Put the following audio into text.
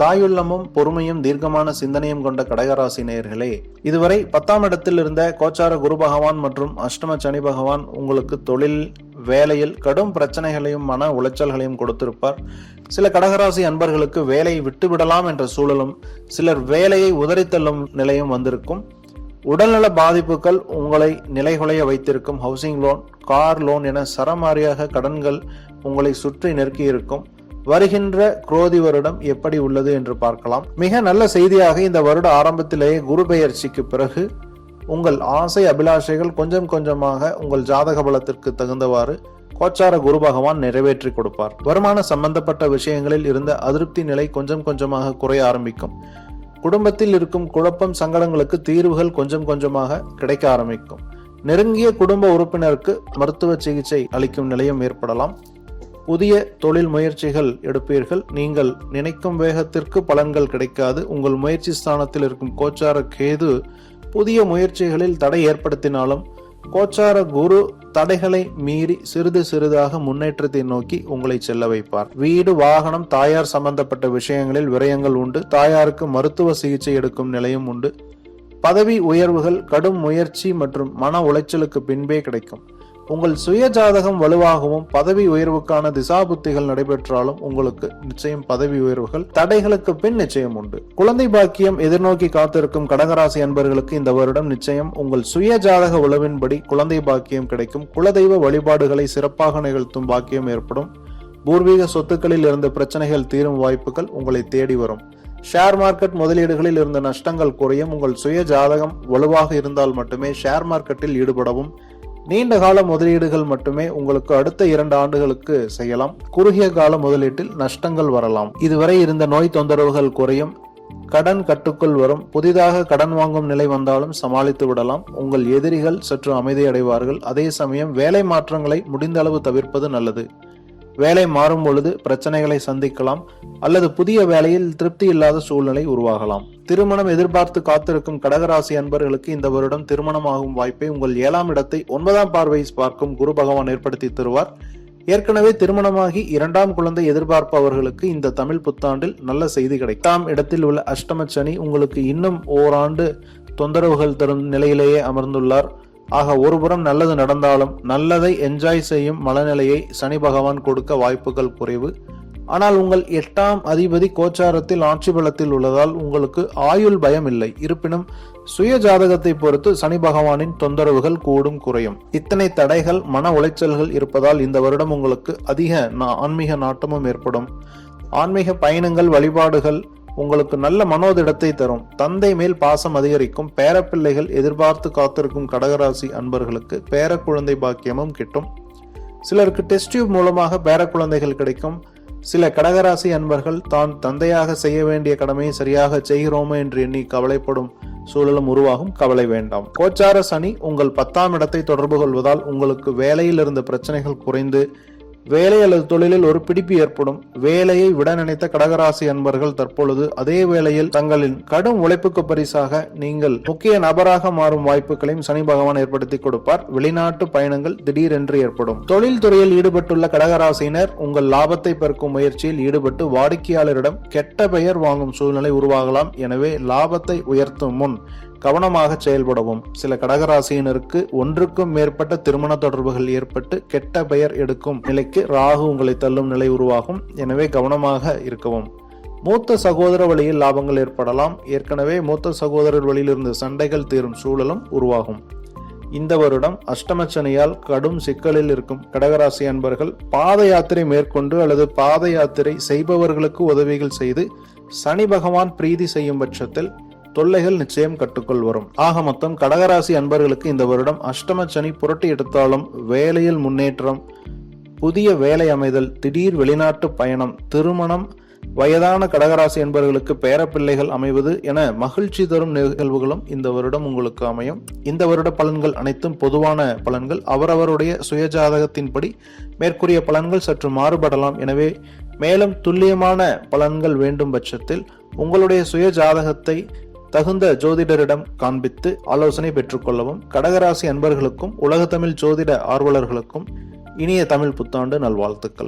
தாயுள்ளமும் பொறுமையும் தீர்க்கமான சிந்தனையும் கொண்ட கடகராசி நேயர்களே இதுவரை பத்தாம் இடத்தில் இருந்த கோச்சார குரு பகவான் மற்றும் அஷ்டம சனி பகவான் உங்களுக்கு தொழில் வேலையில் கடும் பிரச்சனைகளையும் மன உளைச்சல்களையும் கொடுத்திருப்பார். சில கடகராசி அன்பர்களுக்கு வேலையை விட்டுவிடலாம் என்ற சூழலும் சிலர் வேலையை உதறித்தள்ளும் நிலையும் வந்திருக்கும். உடல்நல பாதிப்புகள் உங்களை நிலைகுலைய வைத்திருக்கும். ஹவுசிங் லோன் கார் லோன் என சரமாரியாக கடன்கள் உங்களை சுற்றி நெருக்கி இருக்கும் வருகின்ற குரோதி வருடம் எப்படி உள்ளது என்று பார்க்கலாம். மிக நல்ல செய்தியாக இந்த வருட ஆரம்பத்திலேயே குரு பெயர்ச்சிக்கு பிறகு உங்கள் ஆசை அபிலாஷைகள் கொஞ்சம் கொஞ்சமாக உங்கள் ஜாதக பலத்திற்கு தகுந்தவாறு கோச்சார குரு பகவான் நிறைவேற்றி கொடுப்பார். வருமான சம்பந்தப்பட்ட விஷயங்களில் இருந்த அதிருப்தி நிலை கொஞ்சம் கொஞ்சமாக குறைய ஆரம்பிக்கும். குடும்பத்தில் இருக்கும் குழப்பம் சங்கடங்களுக்கு தீர்வுகள் கொஞ்சம் கொஞ்சமாக கிடைக்க ஆரம்பிக்கும். நெருங்கிய குடும்ப உறுப்பினருக்கு மருத்துவ சிகிச்சை அளிக்கும் நிலையும் ஏற்படலாம். புதிய தொழில் முயற்சிகள் எடுப்பீர்கள். நீங்கள் நினைக்கும் வேகத்திற்கு பலன்கள் கிடைக்காது. உங்கள் முயற்சி ஸ்தானத்தில் இருக்கும் கோச்சார கேது புதிய முயற்சிகளில் தடை ஏற்படுத்தினாலும் கோச்சார குரு தடைகளை மீறி சிறிது சிறிதாக முன்னேற்றத்தை நோக்கி உங்களை செல்ல வைப்பார். வீடு வாகனம் தாயார் சம்பந்தப்பட்ட விஷயங்களில் விரயங்கள் உண்டு. தாயாருக்கு மருத்துவ சிகிச்சை எடுக்கும் நிலையும் உண்டு. பதவி உயர்வுகள் கடும் முயற்சி மற்றும் மன உளைச்சலுக்கு பின்பே கிடைக்கும். உங்கள் சுய ஜாதகம் வலுவாகவும் பதவி உயர்வுக்கான திசாபுத்திகள் நடைபெற்றாலும் உங்களுக்கு நிச்சயம் பதவி உயர்வுகள் தடைகளுக்கு பின் நிச்சயம் உண்டு. குழந்தை பாக்கியம் எதிர்நோக்கி காத்திருக்கும் கடகராசி அன்பர்களுக்கு இந்த வருடம் நிச்சயம் உங்கள் சுய ஜாதக உளவின்படி குழந்தை பாக்கியம் கிடைக்கும். குலதெய்வ வழிபாடுகளை சிறப்பாக நிகழ்த்தும் பாக்கியம் ஏற்படும். பூர்வீக சொத்துக்களில் இருந்த பிரச்சனைகள் தீரும் வாய்ப்புகள் உங்களை தேடி வரும். ஷேர் மார்க்கெட் முதலீடுகளில் இருந்த நஷ்டங்கள் குறையும். உங்கள் சுய ஜாதகம் வலுவாக இருந்தால் மட்டுமே ஷேர் மார்க்கெட்டில் ஈடுபடவும் நீண்ட கால முதலீடுகள் மட்டுமே உங்களுக்கு அடுத்த இரண்டு ஆண்டுகளுக்கு செய்யலாம். குறுகிய கால முதலீட்டில் நஷ்டங்கள் வரலாம். இதுவரை இருந்த நோய் தொந்தரவுகள் குறையும். கடன் கட்டுக்குள் வரும். புதிதாக கடன் வாங்கும் நிலை வந்தாலும் சமாளித்து விடலாம். உங்கள் எதிரிகள் சற்று அமைதியடைவார்கள். அதே சமயம் வேலை மாற்றங்களை முடிந்த அளவு தவிர்ப்பது நல்லது. வேலை மாறும் பொழுது பிரச்சனைகளை சந்திக்கலாம் அல்லது புதிய வேலையில் திருப்தி இல்லாத சூழ்நிலை உருவாகலாம். திருமணம் எதிர்பார்த்து காத்திருக்கும் கடகராசி அன்பர்களுக்கு இந்த வருடம் திருமணமாகும் வாய்ப்பை உங்கள் ஏழாம் இடத்தை ஒன்பதாம் பார்வை பார்க்கும் குரு பகவான் ஏற்படுத்தி தருவார். ஏற்கனவே திருமணமாகி இரண்டாம் குழந்தை எதிர்பார்ப்பவர்களுக்கு இந்த தமிழ் புத்தாண்டில் நல்ல செய்தி கிடைக்கும். இடத்தில் உள்ள அஷ்டம சனி உங்களுக்கு இன்னும் ஓராண்டு தொந்தரவுகள் தரும் நிலையிலேயே அமர்ந்துள்ளார். ஆக ஒருபுறம் நல்லது நடந்தாலும் நல்லதை என்ஜாய் செய்யும் மனநிலையை சனி பகவான் கொடுக்க வாய்ப்புகள் குறைவு. ஆனால் உங்கள் எட்டாம் அதிபதி கோச்சாரத்தில் ஆட்சி பலத்தில் உள்ளதால் உங்களுக்கு ஆயுள் பயம் இல்லை. இருப்பினும் சுய ஜாதகத்தை பொறுத்து சனி பகவானின் தொந்தரவுகள் கூடும் குறையும். இத்தனை தடைகள் மன உளைச்சல்கள் இருப்பதால் இந்த வருடம் உங்களுக்கு அதிக ஆன்மீக நாட்டமும் ஏற்படும். ஆன்மீக பயணங்கள் வழிபாடுகள் உங்களுக்கு நல்ல மனோதிடத்தை தரும். தந்தை மேல் பாசம் அதிகரிக்கும். பேரப்பிள்ளைகள் எதிர்பார்த்து காத்திருக்கும் கடகராசி அன்பர்களுக்கு பேரக்குழந்தை பாக்கியமும் கிட்டும். சிலருக்கு டெஸ்ட் டியூப் மூலமாக பேரக்குழந்தைகள் கிடைக்கும். சில கடகராசி அன்பர்கள் தான் தந்தையாக செய்ய வேண்டிய கடமையை சரியாக செய்கிறோமோ என்று எண்ணி கவலைப்படும் சூழலும் உருவாகும். கவலை வேண்டாம். கோச்சார சனி உங்கள் பத்தாம் இடத்தை தொடர்பு கொள்வதால் உங்களுக்கு வேலையில் இருந்த பிரச்சனைகள் குறைந்து வேலை அல்லது தொழிலில் ஒரு பிடிப்பு ஏற்படும். வேலையை விட நினைத்த கடகராசி அன்பர்கள் தற்பொழுது அதே வேளையில் தங்களின் கடும் உழைப்புக்கு பரிசாக நீங்கள் முக்கிய நபராக மாறும் வாய்ப்புகளையும் சனி பகவான் ஏற்படுத்தி கொடுப்பார். வெளிநாட்டு பயணங்கள் திடீரென்று ஏற்படும். தொழில் துறையில் ஈடுபட்டுள்ள கடகராசியினர் உங்கள் லாபத்தை பெருக்கும் முயற்சியில் ஈடுபட்டு வாடிக்கையாளரிடம் கெட்ட பெயர் வாங்கும் சூழ்நிலை உருவாகலாம். எனவே லாபத்தை உயர்த்தும் முன் கவனமாக செயல்படவும். சில கடகராசியினருக்கு ஒன்றுக்கும் மேற்பட்ட திருமண தொடர்புகள் ஏற்பட்டு கெட்ட பெயர் எடுக்கும் நிலைக்கு ராகு உங்களை தள்ளும் நிலை உருவாகும். எனவே கவனமாக இருக்கவும். மூத்த சகோதர வழியில் லாபங்கள் ஏற்படலாம். ஏற்கனவே மூத்த சகோதரர் வழியில் இருந்து சண்டைகள் தீரும் சூழலும் உருவாகும். இந்த வருடம் அஷ்டமச்சனியால் கடும் சிக்கலில் இருக்கும் கடகராசி அன்பர்கள் பாத யாத்திரை மேற்கொண்டு அல்லது பாத யாத்திரை செய்பவர்களுக்கு உதவிகள் செய்து சனி பகவான் பிரீதி செய்யும் பட்சத்தில் தொல்லைகள் நிச்சயம் கட்டுக்குள் வரும். ஆக மொத்தம் கடகராசி அன்பர்களுக்கு இந்த வருடம் அஷ்டம சனி புரட்டி எடுத்தாலும் வேலையில் முன்னேற்றம் புதிய வேலை அமைதல் திடீர் வெளிநாட்டு பயணம் திருமணம் வயதான கடகராசி என்பவர்களுக்கு பேரப்பிள்ளைகள் அமைவது என மகிழ்ச்சி தரும் நிகழ்வுகளும் இந்த வருடம் உங்களுக்கு அமையும். இந்த வருட பலன்கள் அனைத்தும் பொதுவான பலன்கள். அவரவருடைய சுயஜாதகத்தின்படி மேற்கூறிய பலன்கள் சற்று மாறுபடலாம். எனவே மேலும் துல்லியமான பலன்கள் வேண்டும் பட்சத்தில் உங்களுடைய சுய ஜாதகத்தை தகுந்த ஜோதிடரிடம் காண்பித்து ஆலோசனை பெற்றுக்கொள்ளவும் கடகராசி அன்பர்களுக்கும் உலகத்தமிழ் ஜோதிட ஆர்வலர்களுக்கும் இனிய தமிழ் புத்தாண்டு நல்வாழ்த்துக்கள்.